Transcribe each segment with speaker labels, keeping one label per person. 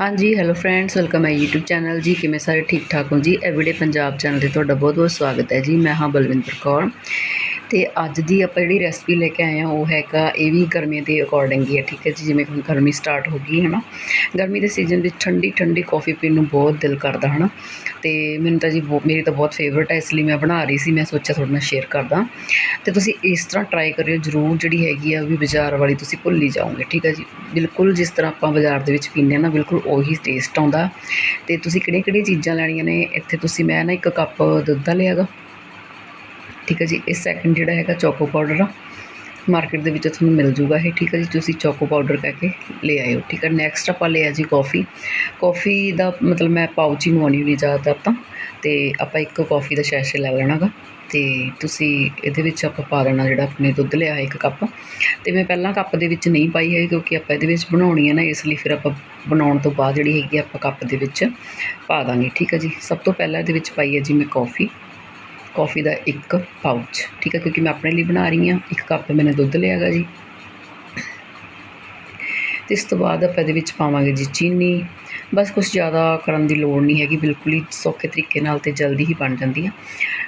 Speaker 1: ਹਾਂਜੀ hello friends welcome ਹੈ YouTube channel ਜੀ, ਕਿਵੇਂ ਸਾਰੇ ਠੀਕ ਠਾਕ ਹੋ? ਜੀ ਐਵਰੀਡੇ ਪੰਜਾਬ ਚੈਨਲ ਤੇ ਤੁਹਾਡਾ ਬਹੁਤ ਬਹੁਤ ਸਵਾਗਤ ਹੈ। ਜੀ, ਮੈਂ ਹਾਂ ਬਲਵਿੰਦਰ ਕੌਰ। ਅਤੇ ਅੱਜ ਦੀ ਆਪਾਂ ਜਿਹੜੀ ਰੈਸਪੀ ਲੈ ਕੇ ਆਏ ਹਾਂ, ਉਹ ਹੈਗਾ ਇਹ ਵੀ ਗਰਮੀਆਂ ਦੇ ਅਕੋਰਡਿੰਗ ਹੀ ਹੈ, ਠੀਕ ਹੈ ਜੀ? ਜਿਵੇਂ ਹੁਣ ਗਰਮੀ ਸਟਾਰਟ ਹੋ ਗਈ ਹੈ ਨਾ ਗਰਮੀ ਦੇ ਸੀਜ਼ਨ ਵਿੱਚ ਠੰਡੀ ਠੰਡੀ ਕੌਫੀ ਪੀਣ ਨੂੰ ਬਹੁਤ ਦਿਲ ਕਰਦਾ ਹੈ ਨਾ ਅਤੇ ਮੈਨੂੰ ਤਾਂ ਜੀ ਬਹੁ- ਮੇਰੀ ਤਾਂ ਬਹੁਤ ਫੇਵਰਟ ਹੈ, ਇਸ ਲਈ ਮੈਂ ਬਣਾ ਰਹੀ ਸੀ, ਮੈਂ ਸੋਚਿਆ ਤੁਹਾਡੇ ਨਾਲ ਸ਼ੇਅਰ ਕਰਦਾ। ਅਤੇ ਤੁਸੀਂ ਇਸ ਤਰ੍ਹਾਂ ਟਰਾਈ ਕਰਿਓ, ਜ਼ਰੂਰ ਜਿਹੜੀ ਹੈਗੀ ਆ, ਉਹ ਵੀ ਬਾਜ਼ਾਰ ਵਾਲੀ ਤੁਸੀਂ ਭੁੱਲ ਹੀ ਜਾਓਗੇ, ਠੀਕ ਹੈ ਜੀ? ਬਿਲਕੁਲ ਜਿਸ ਤਰ੍ਹਾਂ ਆਪਾਂ ਬਾਜ਼ਾਰ ਦੇ ਵਿੱਚ ਪੀਂਦੇ ਹਾਂ ਨਾ, ਬਿਲਕੁਲ ਉਹੀ ਟੇਸਟ ਆਉਂਦਾ। ਅਤੇ ਤੁਸੀਂ ਕਿਹੜੀਆਂ ਕਿਹੜੀਆਂ ਚੀਜ਼ਾਂ ਲੈਣੀਆਂ ਨੇ? ਇੱਥੇ ਤੁਸੀਂ, ਮੈਂ ਨਾ ਇੱਕ ਕੱਪ ਦੁੱਧ ਦਾ ਲਿਆ ਗਾ ਠੀਕ ਹੈ ਜੀ, ਇਹ ਸੈਕਿੰਡ ਜਿਹੜਾ ਹੈਗਾ ਚੋਕੋ ਪਾਊਡਰ ਆ। ਮਾਰਕੀਟ ਦੇ ਵਿੱਚ ਤੁਹਾਨੂੰ ਮਿਲ ਜੂਗਾ ਇਹ, ਠੀਕ ਹੈ ਜੀ, ਤੁਸੀਂ ਚੋਕੋ ਪਾਊਡਰ ਕਹਿ ਕੇ ਲੈ ਆਇਓ, ਠੀਕ ਹੈ। ਨੈਕਸਟ ਆਪਾਂ ਲਿਆ ਜੀ ਕਾਫੀ ਕਾਫੀ ਦਾ ਮਤਲਬ ਮੈਂ ਪਾਊਚ ਹੀ ਮੰਗਵਾਉਣੀ ਹੁੰਦੀ ਜ਼ਿਆਦਾਤਰ ਤਾਂ, ਤੇ ਆਪਾਂ ਇੱਕ ਕਾਫੀ ਦਾ ਸ਼ੈਸ਼ੇ ਲੈ ਲੈਣਾ ਗਾ ਤੇ ਤੁਸੀਂ ਇਹਦੇ ਵਿੱਚ ਆਪਾਂ ਪਾ ਦੇਣਾ ਜਿਹੜਾ ਆਪਣੇ ਦੁੱਧ ਲਿਆ ਹੈ ਇੱਕ ਕੱਪ। ਤੇ ਮੈਂ ਪਹਿਲਾਂ ਕੱਪ ਦੇ ਵਿੱਚ ਨਹੀਂ ਪਾਈ ਹੈ ਕਿਉਂਕਿ ਆਪਾਂ ਇਹਦੇ ਵਿੱਚ ਬਣਾਉਣੀ ਹੈ ਨਾ, ਇਸ ਲਈ ਫਿਰ ਆਪਾਂ ਬਣਾਉਣ ਤੋਂ ਬਾਅਦ ਜਿਹੜੀ ਹੈਗੀ ਆ ਆਪਾਂ ਕੱਪ ਦੇ ਵਿੱਚ ਪਾ ਦਾਂਗੇ, ਠੀਕ ਹੈ ਜੀ। ਸਭ ਤੋਂ ਪਹਿਲਾਂ ਇਹਦੇ ਵਿੱਚ ਪਾਈ ਹੈ ਜੀ ਮੈਂ ਕਾਫੀ ਕਾਫੀ ਦਾ ਇੱਕ ਪਾਊਚ ਠੀਕ ਹੈ, ਕਿਉਂਕਿ ਮੈਂ ਆਪਣੇ ਲਈ ਬਣਾ ਰਹੀ ਹਾਂ, ਇੱਕ ਕੱਪ ਮੈਨੇ ਦੁੱਧ ਲਿਆ ਗਾ ਜੀ। ਤੇ ਇਸ ਤੋਂ ਬਾਅਦ ਆਪਾਂ ਇਹਦੇ ਵਿੱਚ ਪਾਵਾਂਗੇ ਜੀ ਚੀਨੀ। ਬਸ ਕੁਝ ਜ਼ਿਆਦਾ ਕਰਨ ਦੀ ਲੋੜ ਨਹੀਂ ਹੈਗੀ, ਬਿਲਕੁਲ ਹੀ ਸੌਖੇ ਤਰੀਕੇ ਨਾਲ ਤੇ ਜਲਦੀ ਹੀ ਬਣ ਜਾਂਦੀ ਆ।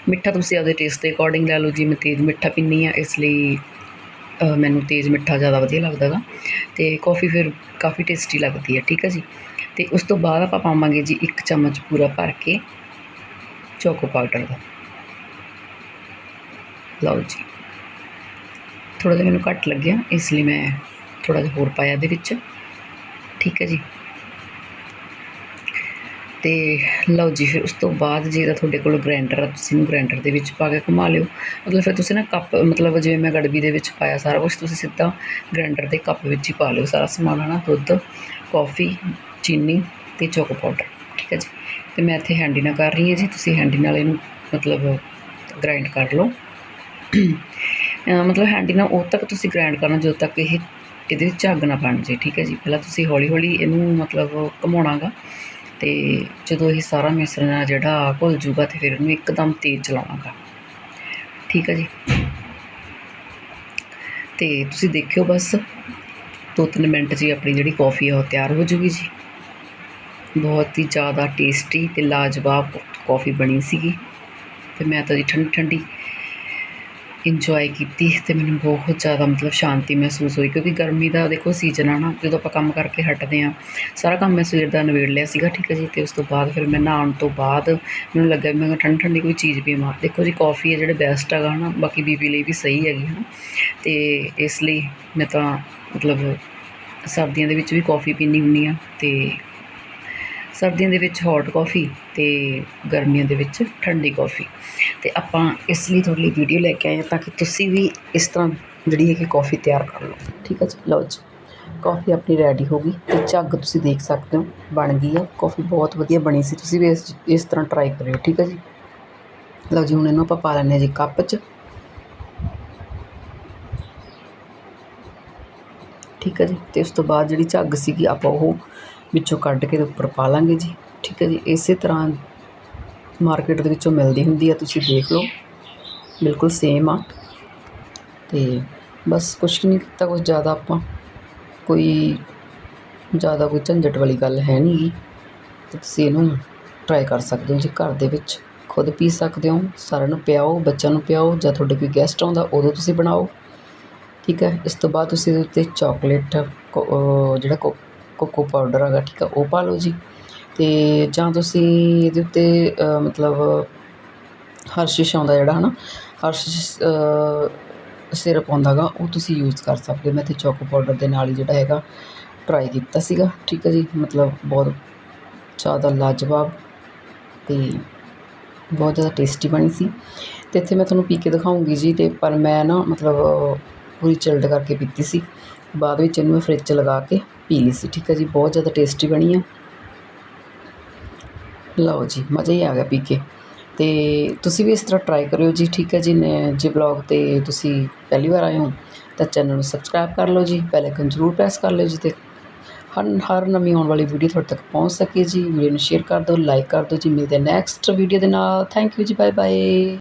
Speaker 1: ਮਿੱਠਾ ਤੁਸੀਂ ਆਪਦੇ ਟੇਸਟ ਦੇ ਅਕੋਰਡਿੰਗ ਲੈ ਲਓ ਜੀ, ਮੈਂ ਤੇਜ਼ ਮਿੱਠਾ ਪੀਂਦੀ ਆ ਇਸ ਲਈ ਮੈਨੂੰ ਤੇਜ਼ ਮਿੱਠਾ ਜ਼ਿਆਦਾ ਵਧੀਆ ਲੱਗਦਾ ਗਾ ਤੇ ਕਾਫੀ ਫਿਰ ਕਾਫੀ ਟੇਸਟੀ ਲੱਗਦੀ ਹੈ, ਠੀਕ ਹੈ ਜੀ। ਤੇ ਉਸ ਤੋਂ ਬਾਅਦ ਆਪਾਂ ਪਾਵਾਂਗੇ ਜੀ ਇੱਕ ਚਮਚ ਪੂਰਾ ਭਰ ਕੇ ਚੋਕੋ ਪਾਊਡਰ ਦਾ। ਲਓ ਜੀ। ਥੋੜਾ ਜਿਹਾ ਮੈਨੂੰ ਘੱਟ ਲੱਗਿਆ, ਇਸ ਲਈ ਮੈਂ ਥੋੜਾ ਜਿਹਾ ਹੋਰ ਪਾਇਆ ਇਹਦੇ ਵਿੱਚ। ਠੀਕ ਹੈ ਜੀ। ਤੇ ਲਓ ਜੀ, ਫਿਰ ਉਸ ਤੋਂ ਬਾਅਦ ਜੇ ਤਾਂ ਤੁਹਾਡੇ ਕੋਲ ਗ੍ਰਾਈਂਡਰ ਆ, ਤੁਸੀਂ ਇਹਨੂੰ ਗ੍ਰਾਈਂਡਰ ਦੇ ਵਿੱਚ ਪਾ ਕੇ ਘੁਮਾ ਲਿਓ। ਮਤਲਬ ਫਿਰ ਤੁਸੀਂ ਨਾ ਕੱਪ, ਮਤਲਬ ਜਿਵੇਂ ਮੈਂ ਗੜਬੀ ਦੇ ਵਿੱਚ ਪਾਇਆ ਸਾਰਾ ਕੁਝ ਤੁਸੀਂ ਸਿੱਧਾ ਗ੍ਰਾਈਂਡਰ ਦੇ ਕੱਪ ਵਿੱਚ ਹੀ ਪਾ ਲਿਓ ਸਾਰਾ ਸਮਾਨ, ਹਨਾ? ਦੁੱਧ ਕੌਫੀ ਚੀਨੀ ਤੇ ਚੋਕੋ ਪਾਊਡਰ ਠੀਕ ਹੈ ਜੀ। ਤੇ ਮੈਂ ਇੱਥੇ ਹੈਂਡੀ ਨਾਲ ਕਰ ਰਹੀ ਹਾਂ ਜੀ, ਤੁਸੀਂ ਹੈਂਡੀ ਨਾਲ ਇਹਨੂੰ ਮਤਲਬ ਗ੍ਰਾਈਂਡ ਕਰ ਲਓ। ਮਤਲਬ ਹੈਂਡੀ ਨਾਲ ਉਦੋਂ ਤੱਕ ਤੁਸੀਂ ਗ੍ਰਾਈਂਡ ਕਰਨਾ ਜਦੋਂ ਤੱਕ ਇਹ ਇਹਦੇ ਵਿੱਚ ਝੱਗ ਨਾ ਬਣ ਜੇ ਠੀਕ ਹੈ ਜੀ? ਪਹਿਲਾਂ ਤੁਸੀਂ ਹੌਲੀ ਹੌਲੀ ਇਹਨੂੰ ਮਤਲਬ ਘੁਮਾਉਣਾਗਾ ਤੇ ਜਦੋਂ ਇਹ ਸਾਰਾ ਮਿਸ਼ਰਣ ਆ ਜਿਹੜਾ ਘੁਲ ਜੂਗਾ ਤੇ ਫਿਰ ਇਹਨੂੰ ਇੱਕਦਮ ਤੇਜ਼ ਚਲਾਉਣਾਗਾ, ਠੀਕ ਹੈ ਜੀ? ਤੇ ਤੁਸੀਂ ਦੇਖਿਓ ਬਸ ਦੋ ਤਿੰਨ ਮਿੰਟ ਜੀ ਆਪਣੀ ਜਿਹੜੀ ਕੌਫੀ ਆ ਉਹ ਤਿਆਰ ਹੋ ਜੂਗੀ ਜੀ। ਬਹੁਤ ਹੀ ਜ਼ਿਆਦਾ ਟੇਸਟੀ ਤੇ ਲਾਜਵਾਬ ਕੌਫੀ ਬਣੀ ਸੀਗੀ ਤੇ ਮੈਂ ਤਾਂ ਜੀ ਠੰਡੀ ਠੰਡੀ ਇੰਜੋਏ ਕੀਤੀ ਅਤੇ ਮੈਨੂੰ ਬਹੁਤ ਜ਼ਿਆਦਾ ਮਤਲਬ ਸ਼ਾਂਤੀ ਮਹਿਸੂਸ ਹੋਈ ਕਿਉਂਕਿ ਗਰਮੀ ਦਾ ਦੇਖੋ ਸੀਜ਼ਨ ਆ ਨਾ, ਜਦੋਂ ਆਪਾਂ ਕੰਮ ਕਰਕੇ ਹਟਦੇ ਹਾਂ, ਸਾਰਾ ਕੰਮ ਮੈਂ ਸਵੇਰ ਦਾ ਨਿਬੇੜ ਲਿਆ ਸੀਗਾ, ਠੀਕ ਹੈ ਜੀ ਅਤੇ ਉਸ ਤੋਂ ਬਾਅਦ ਫਿਰ ਮੈਂ ਨਹਾਉਣ ਤੋਂ ਬਾਅਦ ਮੈਨੂੰ ਲੱਗਾ ਵੀ ਮੈਂ ਠੰਡੀ ਠੰਡੀ ਕੋਈ ਚੀਜ਼ ਪੀਵਾਂ। ਦੇਖੋ ਜੀ ਕੌਫੀ ਹੈ ਜਿਹੜੇ ਬੈਸਟ ਹੈਗਾ ਨਾ ਬਾਕੀ ਬੀਬੀ ਲਈ ਵੀ ਸਹੀ ਹੈਗੀ ਹੈ ਨਾ ਅਤੇ ਇਸ ਲਈ ਮੈਂ ਤਾਂ ਮਤਲਬ ਸਰਦੀਆਂ ਦੇ ਵਿੱਚ ਵੀ ਕੌਫੀ ਪੀਂਦੀ ਹੁੰਦੀ ਆ ਅਤੇ ਸਰਦੀਆਂ ਦੇ ਵਿੱਚ ਹੌਟ ਕਾਫੀ ਅਤੇ ਗਰਮੀਆਂ ਦੇ ਵਿੱਚ ਠੰਡੀ ਕਾਫੀ ਅਤੇ ਆਪਾਂ ਇਸ ਲਈ ਤੁਹਾਡੇ ਲਈ ਵੀਡੀਓ ਲੈ ਕੇ ਆਏ ਹਾਂ ਤਾਂ ਕਿ ਤੁਸੀਂ ਵੀ ਇਸ ਤਰ੍ਹਾਂ ਜਿਹੜੀ ਹੈ ਕਿ ਕਾਫੀ ਤਿਆਰ ਕਰ ਲਓ। ਠੀਕ ਹੈ ਜੀ? ਲਓ ਜੀ। ਕਾਫੀ ਆਪਣੀ ਰੈਡੀ ਹੋ ਗਈ ਤੇ ਝੱਗ ਤੁਸੀਂ ਦੇਖ ਸਕਦੇ ਹੋ, ਬਣ ਗਈ ਹੈ। ਕਾਫੀ ਬਹੁਤ ਵਧੀਆ ਬਣੀ ਸੀ। ਤੁਸੀਂ ਵੀ ਇਸ ਇਸ ਤਰ੍ਹਾਂ ਟਰਾਈ ਕਰਿਓ। ਠੀਕ ਹੈ ਜੀ? ਲਓ ਜੀ, ਹੁਣ ਇਹਨੂੰ ਆਪਾਂ ਪਾ ਲੈਂਦੇ ਹਾਂ ਜੀ ਕੱਪ 'ਚ। ਠੀਕ ਹੈ ਜੀ? ਤੇ ਉਸ ਤੋਂ ਬਾਅਦ ਜਿਹੜੀ ਝੱਗ ਸੀਗੀ, ਆਪਾਂ ਉਹ ਵਿੱਚੋਂ ਕੱਢ ਕੇ ਉੱਪਰ ਪਾ ਲਾਂਗੇ ਜੀ। ਠੀਕ ਹੈ ਜੀ, ਇਸੇ ਤਰ੍ਹਾਂ ਮਾਰਕੀਟ ਦੇ ਵਿੱਚੋਂ ਮਿਲਦੀ ਹੁੰਦੀ ਆ, ਤੁਸੀਂ ਦੇਖ ਲਓ। ਬਿਲਕੁਲ ਸੇਮ ਆ। ਤੇ ਬਸ ਕੁਛ ਨਹੀਂ ਕੀਤਾ ਕੁਝ ਜ਼ਿਆਦਾ ਆਪਾਂ, ਕੋਈ ਜ਼ਿਆਦਾ ਕੋਈ ਝੰਜਟ ਵਾਲੀ ਗੱਲ ਹੈ ਨਹੀਂ ਗੀ ਤੇ ਤੁਸੀਂ ਇਹਨੂੰ ਟਰਾਈ ਕਰ ਸਕਦੇ ਹੋ ਜੀ ਘਰ ਦੇ ਵਿੱਚ। ਖੁਦ ਪੀ ਸਕਦੇ ਹੋ, ਸਾਰਿਆਂ ਨੂੰ ਪਿਆਓ, ਬੱਚਿਆਂ ਨੂੰ ਪਿਆਓ, ਜਾਂ ਤੁਹਾਡੇ ਕੋਈ ਗੈਸਟ ਆਉਂਦਾ, ਉਦੋਂ ਤੁਸੀਂ ਬਣਾਓ। ਠੀਕ ਹੈ, ਇਸ ਤੋਂ ਬਾਅਦ ਤੁਸੀਂ ਇਹਦੇ ਉੱਤੇ ਚਾਕਲੇਟ ਜਿਹੜਾ ਕੋ ਕੋਕੋ ਪਾਊਡਰ ਹੈਗਾ, ਠੀਕ ਆ, ਉਹ ਪਾ ਲਓ ਜੀ। ਅਤੇ ਜਾਂ ਤੁਸੀਂ ਇਹਦੇ ਉੱਤੇ ਮਤਲਬ ਹਰਸ਼ਿਸ਼ ਆਉਂਦਾ ਜਿਹੜਾ ਹੈ ਨਾ ਹਰਸ਼ਿਸ਼ ਸਿਰਪ ਆਉਂਦਾ ਗਾ ਉਹ ਤੁਸੀਂ ਯੂਜ਼ ਕਰ ਸਕਦੇ ਹੋ। ਮੈਂ ਇੱਥੇ ਚੋਕੋ ਪਾਊਡਰ ਦੇ ਨਾਲ ਹੀ ਜਿਹੜਾ ਹੈਗਾ ਟਰਾਈ ਕੀਤਾ ਸੀਗਾ, ਠੀਕ ਹੈ ਜੀ। ਮਤਲਬ ਬਹੁਤ ਜ਼ਿਆਦਾ ਲਾਜਵਾਬ ਅਤੇ ਬਹੁਤ ਜ਼ਿਆਦਾ ਟੇਸਟੀ ਬਣੀ ਸੀ। ਅਤੇ ਇੱਥੇ ਮੈਂ ਤੁਹਾਨੂੰ ਪੀ ਕੇ ਦਿਖਾਉਂਗੀ ਜੀ ਅਤੇ ਪਰ ਮੈਂ ਨਾ, ਮਤਲਬ, ਪੂਰੀ ਚਿਲਡ ਕਰਕੇ ਪੀਤੀ ਸੀ। ਬਾਅਦ ਵਿੱਚ ਇਹਨੂੰ ਮੈਂ ਫ੍ਰਿਜ 'ਚ ਲਗਾ ਕੇ ਪੀ ਲਈ ਸੀ, ਠੀਕ ਹੈ ਜੀ, ਬਹੁਤ ਜ਼ਿਆਦਾ ਟੇਸਟੀ ਬਣੀ ਆ। ਲਓ ਜੀ, ਮਜ਼ਾ ਹੀ ਆ ਗਿਆ ਪੀ ਕੇ। ਤੇ ਤੁਸੀਂ ਵੀ ਇਸ ਤਰ੍ਹਾਂ ਟਰਾਈ ਕਰਿਓ ਜੀ, ਠੀਕ ਹੈ ਜੀ ਨੇ ਜੇ ਬਲੌਗ ਤੇ ਤੁਸੀਂ ਪਹਿਲੀ ਵਾਰ ਆਏ ਹੋ, ਤਾਂ ਚੈਨਲ ਨੂੰ ਸਬਸਕ੍ਰਾਈਬ ਕਰ ਲਓ ਜੀ ਬੈਲ ਆਈਕਨ ਜ਼ਰੂਰ ਪ੍ਰੈਸ ਕਰ ਲਿਓ ਜੀ ਤੇ ਹਰ ਹਰ ਨਵੀਂ ਆਉਣ ਵਾਲੀ ਵੀਡੀਓ ਤੁਹਾਡੇ ਤੱਕ ਪਹੁੰਚ ਸਕੇ ਜੀ। ਵੀਡੀਓ ਨੂੰ ਸ਼ੇਅਰ ਕਰ ਦਿਓ ਲਾਈਕ ਕਰ ਦਿਓ ਜੀ, ਮਿਲਦੇ ਨੈਕਸਟ ਵੀਡੀਓ ਦੇ ਨਾਲ। ਥੈਂਕ ਯੂ ਜੀ ਬਾਏ ਬਾਏ